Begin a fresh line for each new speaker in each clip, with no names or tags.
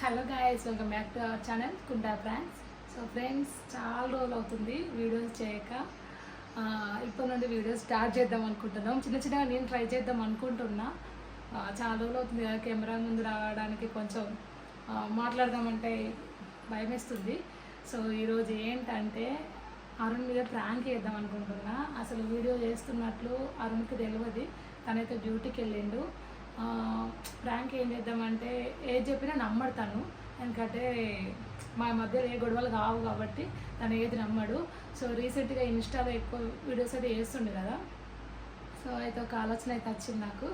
Hello guys welcome back to our channel కుంటా ఫ్రాన్స్ so friends చాలా రోజులు అవుతుంది వీడియోస్ చేయక. ఇప్పటి నుండి వీడియోస్ స్టార్ట్ చేద్దాం అనుకుంటున్నాం. చిన్న చిన్నగా నేను ట్రై చేద్దాం అనుకుంటున్నా. చాలా రోజులు అవుతుంది కదా కెమెరా ముందు రావడానికి కొంచెం మాట్లాడదామంటే భయం వేస్తుంది సో ఈరోజు ఏంటంటే అరుణ్ మీద ప్రాంక్ చేద్దాం అనుకుంటున్నా. అసలు వీడియో చేస్తున్నట్లు అరుణ్కి తెలియదు తనైతే డ్యూటీకి వెళ్ళిండు. ప్రాంక్ ఏం చేద్దామంటే ఏది చెప్పినా నమ్మడు తను. ఎందుకంటే మా మధ్యలో ఏ గొడవలు కావు కాబట్టి తను ఏది నమ్మడు. సో రీసెంట్గా ఇన్స్టాలో ఎక్కువ వీడియోస్ అయితే చేస్తుండే కదా. సో అయితే ఒక ఆలోచన అయితే వచ్చింది నాకు.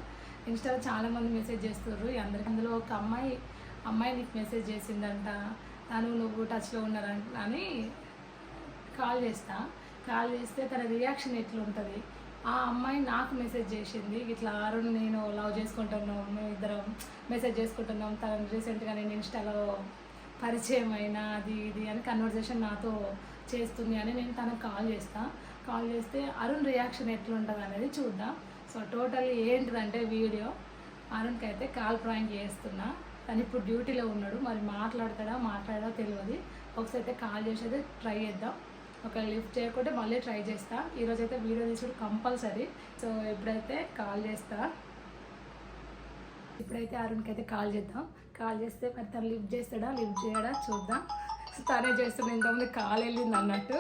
ఇన్స్టాలో చాలామంది మెసేజ్ చేస్తున్నారు అందరికి అందులో ఒక అమ్మాయి అమ్మాయి నీకు మెసేజ్ చేసిందంట. తను నువ్వు టచ్లో ఉన్నారంట అని కాల్ చేస్తా. కాల్ చేస్తే తన రియాక్షన్ ఎట్లుంటుంది? ఆ అమ్మాయి నాకు మెసేజ్ చేసింది. ఇట్లా అరుణ్ నేను లవ్ చేసుకుంటున్నాం మేము ఇద్దరం మెసేజ్ చేసుకుంటున్నాం. తను రీసెంట్గా నేను ఇన్స్టాలో పరిచయం అయినా అది ఇది అని కన్వర్జేషన్ నాతో చేస్తుంది అని నేను తనకు కాల్ చేస్తా. కాల్ చేస్తే అరుణ్ రియాక్షన్ ఎట్లుంటుంది అనేది చూద్దాం. సో టోటల్లీ ఏంటిదంటే వీడియో అరుణ్కి అయితే కాల్ ప్రాంక్ చేస్తున్నా. తను ఇప్పుడు డ్యూటీలో ఉన్నాడు. మరి మాట్లాడతాడా మాట్లాడా తెలియదు ఒకసారి అయితే కాల్ చేసేది ట్రై చేద్దాం. ఒక లిఫ్ట్ చేయకుంటే మళ్ళీ ట్రై చేస్తా. ఈరోజు అయితే వీడియో తీసుడు కంపల్సరీ. సో ఇప్పుడైతే కాల్ చేస్తా ఇప్పుడైతే అరుణ్కి అయితే కాల్ చేద్దాం. కాల్ చేస్తే మరి తను లిఫ్ట్ చేస్తాడా లిఫ్ట్ చేయడా చూద్దాం. సో తనే చేస్తున్నా ఇంతకుముందు కాల్ వెళ్ళింది అన్నట్టు.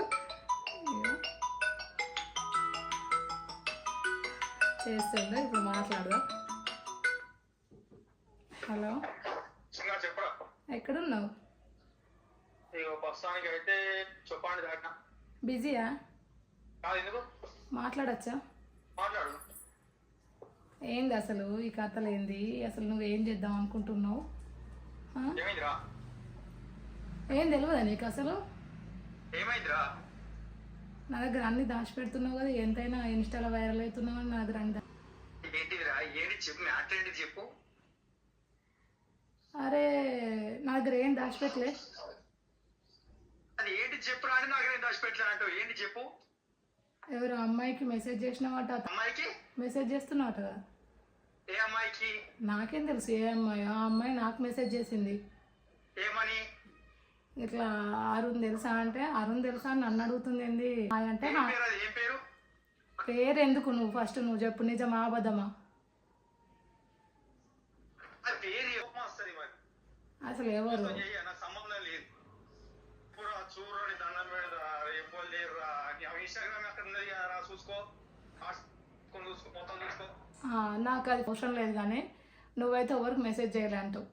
చేస్తుండే ఇప్పుడు మాట్లాడదాం? హలో? ఎక్కడున్నావు?
ఇక ప్రస్తుతానికి అయితే చెప్పండి దాకా
బిజీయా? మాట్లాడచ్చా?
మాట్లాడు.
ఏంది అసలు ఈ కథలు ఏంది? అసలు నువ్వేం చేద్దాం అనుకుంటున్నావు? ఏం తెలియదా నీకు అసలు? నా దగ్గర అన్ని దాచిపెడుతున్నావు కదా ఎంతైనా ఇన్స్టాలో వైరల్ అవుతున్నావు అని నా దగ్గర అన్ని
చెప్పు.
అరే నా దగ్గర ఏం దాచిపెట్టలే?
అది ఏంటి చెప్పురా అని నాకు నేను దాచిపెట్టలే అంటావు. ఏంటి చెప్పు?
ఎవరు అమ్మాయికి మెసేజ్ చేసినావట?
అమ్మాయికి?
మెసేజ్ చేస్తున్నావట కదా.
ఏ అమ్మాయికి?
నాకేం తెలుసు ఏ అమ్మాయి? ఆ అమ్మాయి నాకు మెసేజ్ చేసింది.
ఏమని
ఇట్లా అరుణ్ తెలుసా అంటే అరుణ్ తెలుసా అని నన్ను అడుగుతుంది ఏంది? హాయ్ అంటే
ఏం పేరు అది? ఏం పేరు?
పేరు ఎందుకు నువ్వు ఫస్ట్ నువ్వు చెప్పు నిజమా అబద్ధమా?
అది పేరు ఏమో వస్తుంది మరి
అసలు ఎవరు?
చెయ్యి, సంబంధం లేదు ఇప్పుడు ఆ చూడని దండం పెడదా ఎవ్వరు లేరురా ఇన్స్టాగ్రామ్ అక్కడ ఉన్నది రా చూసుకో చూసుకో మొత్తం చూసుకో
ఆ, నాకు అది అవసరం లేదు కానీ నువ్వైతే ఎవరికి మెసేజ్ చేయలే అంటావు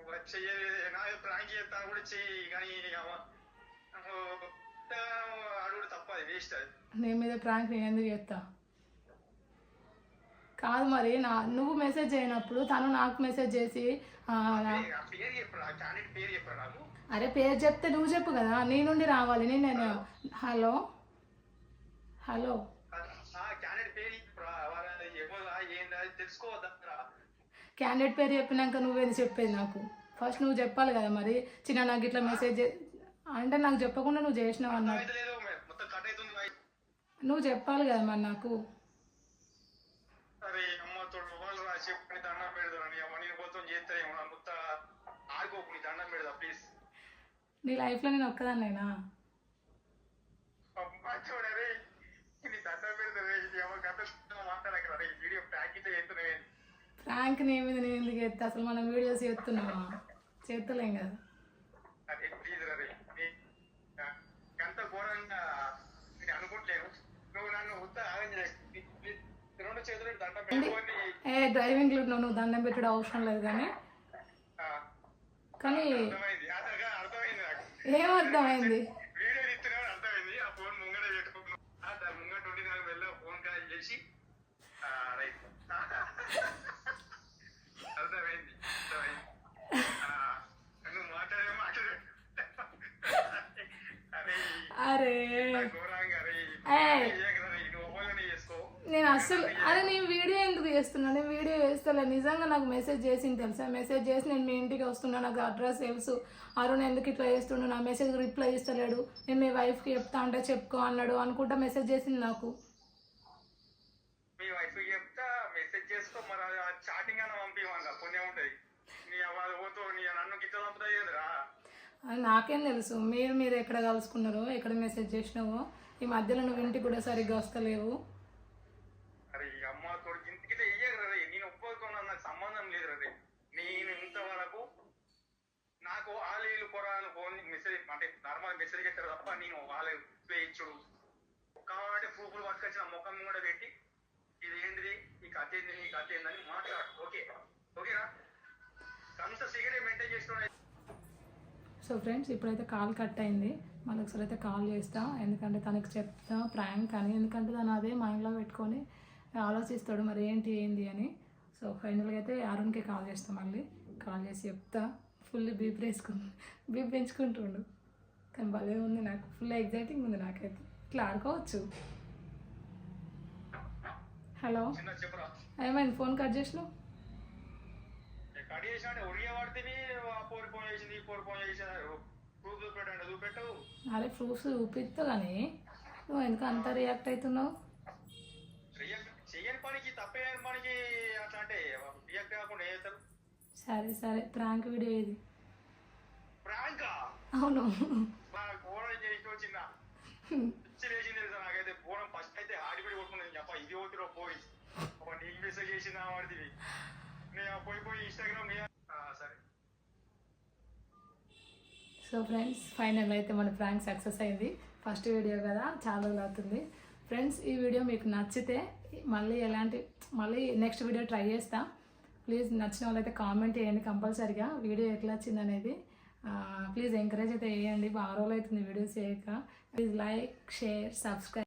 కూడా చెయ్యలేదు నా ప్రాంక్ చేస్తాను కూడా చెయ్యి కానీ అడుగుడు తప్ప అది వేస్ట్ అది
నీ మీద ప్రాంక్ నేను ఎందుకు చేస్తా? కాదు మరి నా నువ్వు మెసేజ్ చేయనప్పుడు తను నాకు మెసేజ్ చేసి అరే పేరు చెప్తే నువ్వు చెప్పు కదా నీ నుండి రావాలి నేను నేను హలో? హలో?
క్యాండిడేట్ పేరు
చెప్పినాక నువ్వేది చెప్పేది నాకు? ఫస్ట్ నువ్వు చెప్పాలి కదా మరి చిన్న నాకు ఇట్లా మెసేజ్ అంటే నాకు చెప్పకుండా నువ్వు చేసినావు అన్నట్టు.
మరి.
నువ్వు చెప్పాలి కదా మరి నాకు.
అరే అమ్మ తోడు వాళ్ళు రా చెప్పు నీ దండం పెడతాను నీ అమ్మ నేను మొత్తం చేస్తానేమో నా మొత్తం ఆడుకోకు నీ దండం పెడదా ప్లీజ్
నీ లైఫ్లో నేను ఒక్కదాన్నేనా?
అమ్మా చూడరే నీ దండం పెడతారే అమ్మ గత మాట్లాడక రే. వీడియో ప్యాకెట్ చేస్తున్నాయి
ప్రాంక్ నీ మీద నేను ఎందుకు ఎత్తా? అసలు మనం వీడియోస్ చేస్తున్నామా? చేస్తలేం కదా
అదే ప్లీజ్ రే ఎంత ఘోరంగా నేను అనుకుంటలేను నువ్వు నన్ను ఉత్త ఆగం చేసి రెండు చేతులు దండం పెట్టుకొని
ఏ డ్రైవింగ్లో నువ్వు నువ్వు దండం పెట్టడం అవసరం లేదు కానీ.
ఆ,
కానీ
అర్థమైంది. అతగా
నేను అస్సలు అరే నేను వీడియో ఎందుకు చేస్తున్నా? నేను వీడియో వేస్తలే నిజంగా నాకు మెసేజ్ చేసింది తెలుసా? మెసేజ్ చేసి నేను మీ ఇంటికి వస్తున్నా నాకు అడ్రస్ తెలుసు. అరుణ్ ఎందుకు ఇట్లా చేస్తుండు? నా మెసేజ్ రిప్లై ఇస్తలేడు. నేను మీ వైఫ్కి చెప్తా అంటే చెప్పుకో అన్నాడు అనుకుంటా మెసేజ్ చేసింది నాకు. నాకేం తెలుసు. మీరు మీరు ఎక్కడ కలుసుకున్నారో ఎక్కడ మెసేజ్ చేసినావో ఈ మధ్యలో నువ్వు ఇంటికి కూడా సరిగ్గా వస్తలేవు.
కొడుకు ఇంటికి ఇయ్యరు రే నేను ఒప్పుకున్నా నాకు సంబంధం లేదు రే నేను ఇంతవరకు నాకు ఆలీలు పొరాలు ఫోన్ మెసేజ్ అంటే నార్మల్ మెసేజ్ చేస్తారు తప్ప నేను వాళ్ళ ఇచ్చుడు. కావాలంటే ప్రూఫ్లు పట్టుకొచ్చిన ముఖం కూడా పెట్టి ఇది ఏంటిది ఈ కథ ఏంది? నీ కథ ఏందని మాట్లాడు. ఓకే. ఓకేనా? కంత సిగరెట్ మెయింటైన్ చేస్తున్నా
సో ఫ్రెండ్స్ ఇప్పుడైతే కాల్ కట్ అయింది. మళ్ళీ ఒకసారి అయితే కాల్ చేస్తా. ఎందుకంటే తనకి చెప్తా ప్రాంక్ అని. ఎందుకంటే తను అదే మైండ్లో పెట్టుకొని ఆలోచిస్తాడు మరి ఏంటి ఏంది అని. సో ఫైనల్గా అయితే అరుణ్కి కాల్ చేస్తా మళ్ళీ. కాల్ చేసి చెప్తా. ఫుల్ బీప్ వేసుకుని బీప్ పెంచుకుంటుండు. కానీ భలే ఉంది నాకు. ఫుల్ ఎగ్జైటింగ్ ఉంది నాకైతే. ఇట్లా ఆడుకోవచ్చు. హలో. ఏమైంది ఫోన్ కట్ చేసినావు? అరే ప్రూఫ్స్ చూపిస్తా కానీ నువ్వు ఎందుకు అంత రియాక్ట్ అవుతున్నావు?
పనికి అట్లా అంటే కాకుండా ఏం చేస్తారు?
సరే సరే. ప్రాంక్ వీడియో ఇది.
ప్రాంకా?
అవును.
నా ఘోరం చేసి వచ్చిందా? పిచ్చి లేచింది తెలుసా నాకైతే. ఘోరం ఫస్ట్ అయితే ఆడిపిడి కొట్టుకున్నది చెప్ప ఇది పోయి. ఒక నీకు మెసేజ్ చేసిందా వాడిది. నేను పోయి పోయి ఇన్స్టాగ్రామ్ సరే.
సో ఫ్రెండ్స్ ఫైనల్ అయితే మన ప్రాంక్ సక్సెస్ అయింది. ఫస్ట్ వీడియో కదా చాలా రోజులు అవుతుంది. ఫ్రెండ్స్ ఈ వీడియో మీకు నచ్చితే మళ్ళీ ఎలాంటి మళ్ళీ నెక్స్ట్ వీడియో ట్రై చేస్తా. ప్లీజ్ నచ్చిన వాళ్ళైతే కామెంట్ చేయండి కంపల్సరిగా వీడియో ఎట్లా వచ్చింది అనేది ప్లీజ్ ఎంకరేజ్ అయితే చేయండి. బాగా రోజులు అవుతుంది వీడియోస్ చేయక. Please like share subscribe